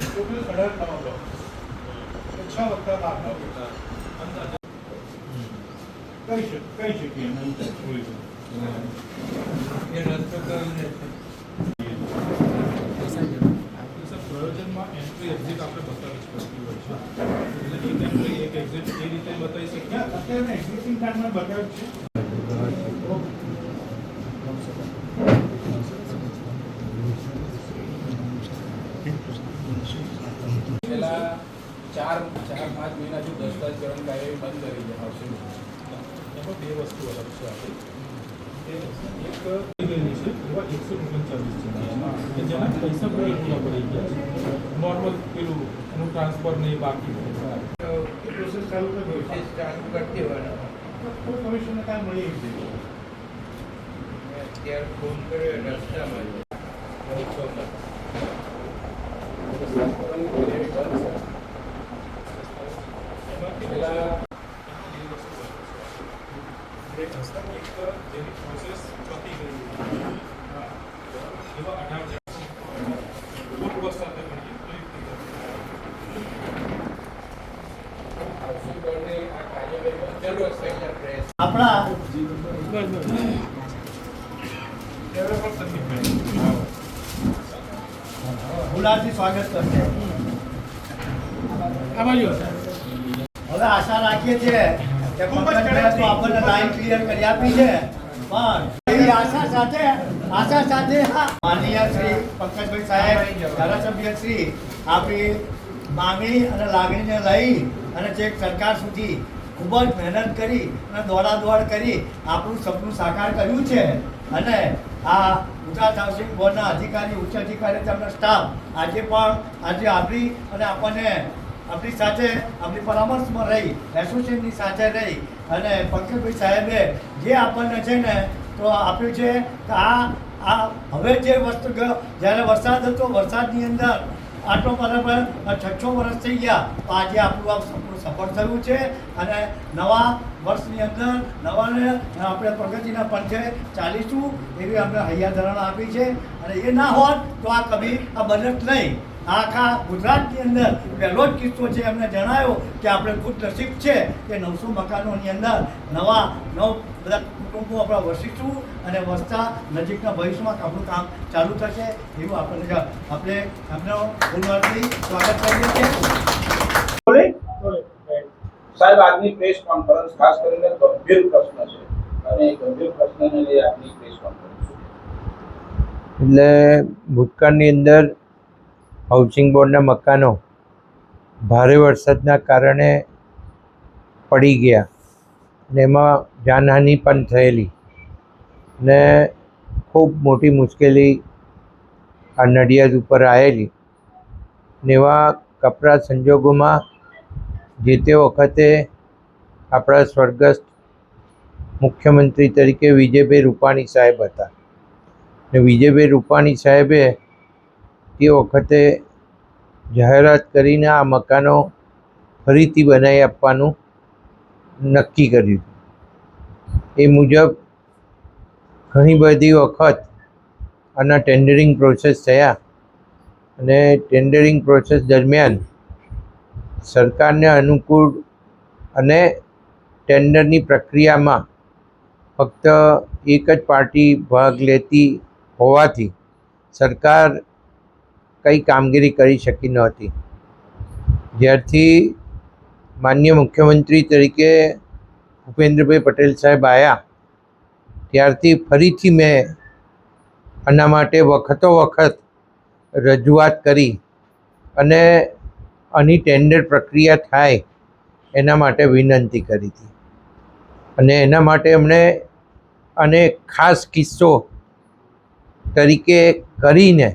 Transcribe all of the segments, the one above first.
Total અઢાર નવા છ વખત આપનો કહી શક કહી શકીએ એમ એ પ્રયોજનમાં એન્ટ્રી એક્ઝિટ આપણે બતાવી જ હોય છે એટલે એક એન્ટ્રી એક એક્ઝિટ એ રીતે બતાવી શકીએ. અત્યારે એક્ઝિટિંગ કાર્ડમાં બતાવ્યું છે. ચાર ચાર પાંચ મહિના મહિનાથી દસ્તાવેજીકરણ કાર્ય બંધ કરી છે હાઉસિંગ એમાં બે વસ્તુ અલગ છે આપણી. એક ગયેલી છે એવા એકસો ઓગણચાલીસ છે. જેના પૈસા પણ પૂરા પડી ગયા છે. નોર્મલ પેલું એનું ટ્રાન્સફર ને બાકી એ પ્રોસેસ ચાલુ કરી દો. છે ચાલુ કરતી હોય કોઈ કમિશનને મળી છે અત્યારે ફોન કર્યો રસ્તામાં એમાં બ્રેક હસ્તા એક જેની પ્રોસેસ પતી ગઈ હોય. હા. એવા અઢાર જણ પૂર્વ સાથે મળીએ તો એક થઈ જાય. હાઉસિંગ બોર્ડની આ કાર્યવાહી બંધ જરૂર હશે અહીંયા પ્રેસ આપણા ડેવલપર સંદીપભાઈ ગુલાબથી સ્વાગત કરશે. હવે આશા રાખીએ છીએ કે ખૂબ જ પંકજભાઈ તો આપણને લાઈન ક્લિયર કરી આપી છે. પણ એવી આશા સાથે આશા સાથે માનનીય શ્રી પંકજભાઈ સાહેબ, ધારાસભ્ય શ્રી, આપણી માંગણી અને લાગણીને લઈ અને જે સરકાર સુધી ખૂબ જ મહેનત કરી અને દોડાદોડ કરી આપણું સપનું સાકાર કર્યું છે. અને આ ગુજરાત હાઉસિંગ બોર્ડના અધિકારી, ઉચ્ચ અધિકારી તેમનો સ્ટાફ આજે પણ આજે આપણી અને આપણને આપણી સાથે આપણી પરામર્શમાં રહી એસોસિએશનની સાથે રહી અને પંકજભાઈ સાહેબે જે આપણને છે ને તો આપ્યું છે કે આ આ હવે જે વસ્તુ જ્યારે વરસાદ હતો, વરસાદની અંદર આટલો બરાબર છ છ વર્ષ થઈ ગયા, તો આજે આપણું આ સપનું સફળ થયું છે. અને નવા વર્ષની અંદર નવાને આપણે પ્રગતિના પંથે ચાલીશું એવી આપણે હૈયાધારણા આપી છે. અને એ ના હોત તો આ કભી, આ બજેટ નહીં. આખા ગુજરાતની અંદર પહેલો જ કિસ્સો છે, એમને જણાવ્યો કે આપણે ખુદ નસીબ છે કે નવસો મકાનોની અંદર નવા, નવ બધા કુટુંબો આપણા વસીશું અને વસતા નજીકના ભવિષ્યમાં આપણું કામ ચાલુ થશે એવું આપણને આપણે આપણે આપનો પુનરથી સ્વાગત કરીએ છીએ. સાહેબ આજની પ્રેસ કોન્ફરન્સ ખાસ કરીને ગંભીર પ્રશ્ન છે. અને એ ગંભીર પ્રશ્નને લઈ આજની પ્રેસ કોન્ફરન્સ એટલે ભૂતકાળની અંદર હાઉસિંગ બોર્ડના મકાનો ભારે વરસાદના કારણે પડી ગયા. અને એમાં જાનહાનિ પણ થયેલી ને ખૂબ મોટી મુશ્કેલી આ નડિયાદ ઉપર આવેલી ને એવા કપરા સંજોગોમાં જે તે વખતે આપણા સ્વર્ગસ્થ મુખ્યમંત્રી તરીકે વિજયભાઈ રૂપાણી સાહેબ હતા. ને વિજયભાઈ રૂપાણી સાહેબે તે વખતે જાહેરાત કરીને આ મકાનો ફરીથી બનાવી આપવાનું નક્કી કર્યું. એ મુજબ ઘણી બધી વખત આના ટેન્ડરિંગ પ્રોસેસ થયા અને ટેન્ડરિંગ પ્રોસેસ દરમિયાન સરકારને અનુકૂળ અને ટેન્ડરની પ્રક્રિયામાં ફક્ત એક જ પાર્ટી ભાગ લેતી હોવાથી સરકાર કંઈ કામગીરી કરી શકી નહોતી જ્યારથી માન્ય મુખ્યમંત્રી તરીકે ભૂપેન્દ્રભાઈ પટેલ સાહેબ આવ્યા ત્યારથી ફરીથી મેં આના માટે વખતો વખત રજૂઆત કરી અને આની ટેન્ડર પ્રક્રિયા થાય એના માટે વિનંતી કરી હતી. અને એના માટે એમણે અને ખાસ કિસ્સો તરીકે કરીને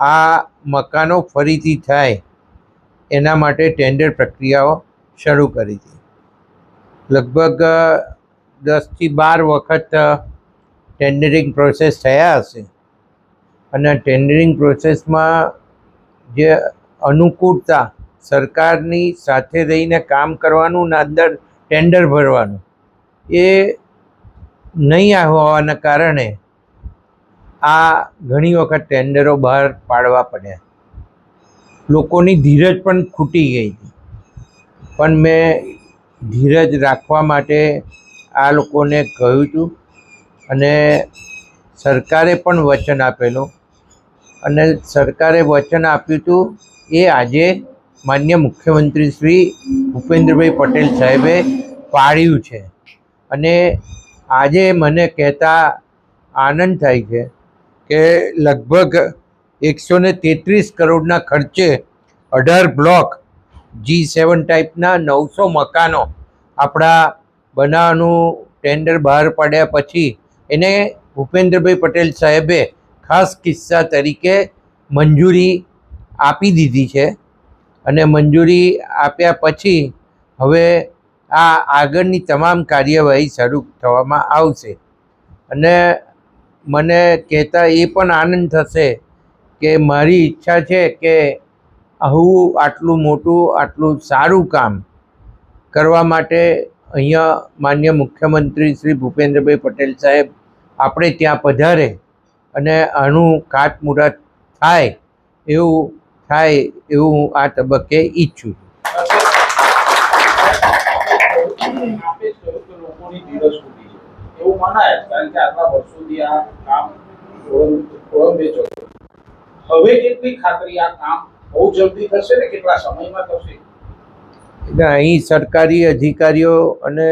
આ મકાનો ફરીથી થાય એના માટે ટેન્ડર પ્રક્રિયાઓ શરૂ કરી હતી. લગભગ દસથી બાર વખત ટેન્ડરિંગ પ્રોસેસ થયા હશે. અને ટેન્ડરિંગ પ્રોસેસમાં જે અનુકૂળતા સરકારની સાથે રહીને કામ કરવાનું ને અંદર ટેન્ડર ભરવાનું, એ નહીં હોવાના કારણે આ ઘણી વખત ટેન્ડરો બહાર પાડવા પડ્યા. લોકોની ધીરજ પણ ખૂટી ગઈ. હતી પણ મેં ધીરજ રાખવા માટે આ લોકોને કહ્યું હતું. અને સરકારે પણ વચન આપેલું. અને સરકારે વચન આપ્યું હતું એ આજે માન્ય મુખ્યમંત્રી શ્રી ભૂપેન્દ્રભાઈ પટેલ સાહેબે પાડ્યું છે. અને આજે મને કહેતા આનંદ થાય છે કે લગભગ એકસો ને તેત્રીસ કરોડના ખર્ચે અઢાર બ્લોક જી સેવન ટાઈપના નવસો મકાનો આપણા બનાવવાનું ટેન્ડર બહાર પાડ્યા પછી એને ભૂપેન્દ્રભાઈ પટેલ સાહેબે ખાસ કિસ્સા તરીકે મંજૂરી આપી દીધી છે. અને મંજૂરી આપ્યા પછી હવે આ આગળની તમામ કાર્યવાહી શરૂ થવામાં આવશે. અને મને કહેતા એ પણ આનંદ થશે કે મારી ઈચ્છા છે કે આવું આટલું મોટું, આટલું સારું કામ કરવા માટે અહીંયા માન્ય મુખ્યમંત્રી શ્રી ભૂપેન્દ્રભાઈ પટેલ સાહેબ આપણે ત્યાં પધારે અને આનું ખાતમુહૂર્ત થાય એવું થાય એવું હું આ તબક્કે ઈચ્છું છું. હવે કેટલી ખાતરી આ કામ બહુ જલ્દી થશે ને કેટલા સમયમાં થશે એટલે અહીં સરકારી અધિકારીઓ અને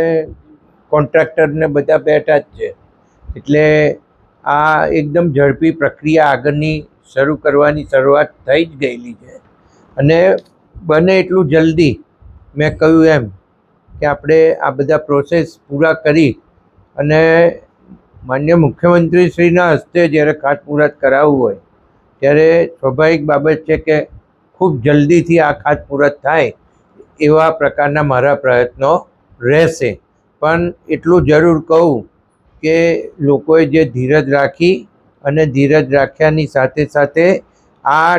કોન્ટ્રાક્ટરને બધા બેઠા જ છે. એટલે આ એકદમ ઝડપી પ્રક્રિયા આગળની શરૂ કરવાની શરૂઆત થઈ જ ગયેલી છે. અને બને એટલું જલ્દી, મેં કહ્યું એમ, કે આપણે આ બધા પ્રોસેસ પૂરા કરી અને માન્ય મુખ્યમંત્રીશ્રીના હસ્તે જ્યારે ખાતમુહૂર્ત કરાવવું હોય, ત્યારે સ્વાભાવિક બાબત છે કે ખૂબ જલ્દીથી આ ખાતમુહૂર્ત થાય એવા પ્રકારના મારા પ્રયત્નો રહેશે. પણ એટલું જરૂર કહું કે લોકોએ જે ધીરજ રાખી અને ધીરજ રાખ્યાની સાથે સાથે આ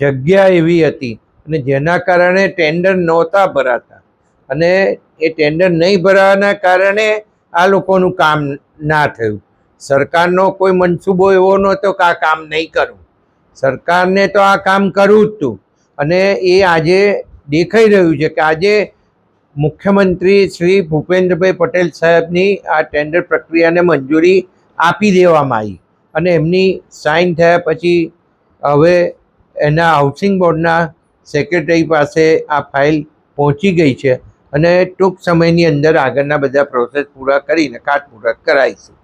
જગ્યા એવી હતી અને જેના કારણે ટેન્ડર નહોતા ભરાતા અને એ ટેન્ડર નહીં ભરાવાના કારણે આ લોકોનું કામ ના થયું. સરકારનો કોઈ મનસૂબો એવો નહોતો કે આ કામ નહીં કરું. સરકારને તો આ કામ કરવું જ હતું અને એ આજે દેખાઈ રહ્યું છે કે આજે મુખ્યમંત્રી શ્રી ભૂપેન્દ્રભાઈ પટેલ સાહેબની આ ટેન્ડર પ્રક્રિયાને મંજૂરી આપી દેવામાં આવી અને એમની સાઇન થયા પછી હવે એના હાઉસિંગ બોર્ડના સેક્રેટરી પાસે આ ફાઇલ પહોંચી ગઈ છે અને ટૂંક સમયની અંદર આગળના બધા પ્રોસેસ પૂરા કરીને ખાતમુહૂર્ત કરાવીશું.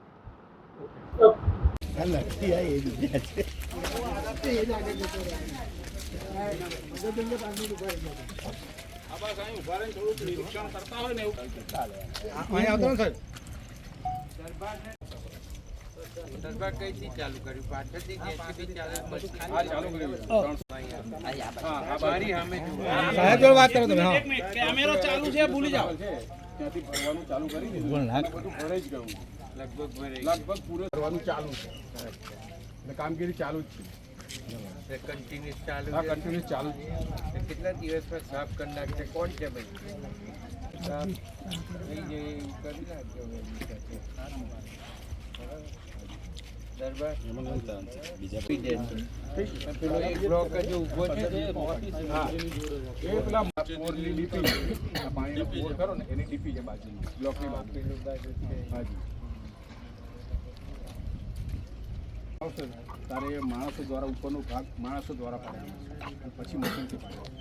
ભૂલી જાઓ ત્યાંથી ભરવાનું ચાલુ કરી દીધું ભરાઈ જ ગયું લગભગ પૂરું ભરવાનું ચાલુ છે કામગીરી ચાલુ જ છે. કન્ટિન્યુઅસ ચાલુ કન્ટિન્યુઅસ ચાલુ છે. કેટલા દિવસમાં સાફ કરી નાખશે? કોણ છે ભાઈ? સાફ થઈ જાય કરી નાખજો હા. બોરની ડીપી છે. બ્લોકની બાજુ. બાજુ છે. હાજી આવશે ને, એ માણસો દ્વારા ઉપરનો ભાગ માણસો દ્વારા પાડવાનો પછી મશીનથી પાડવાનો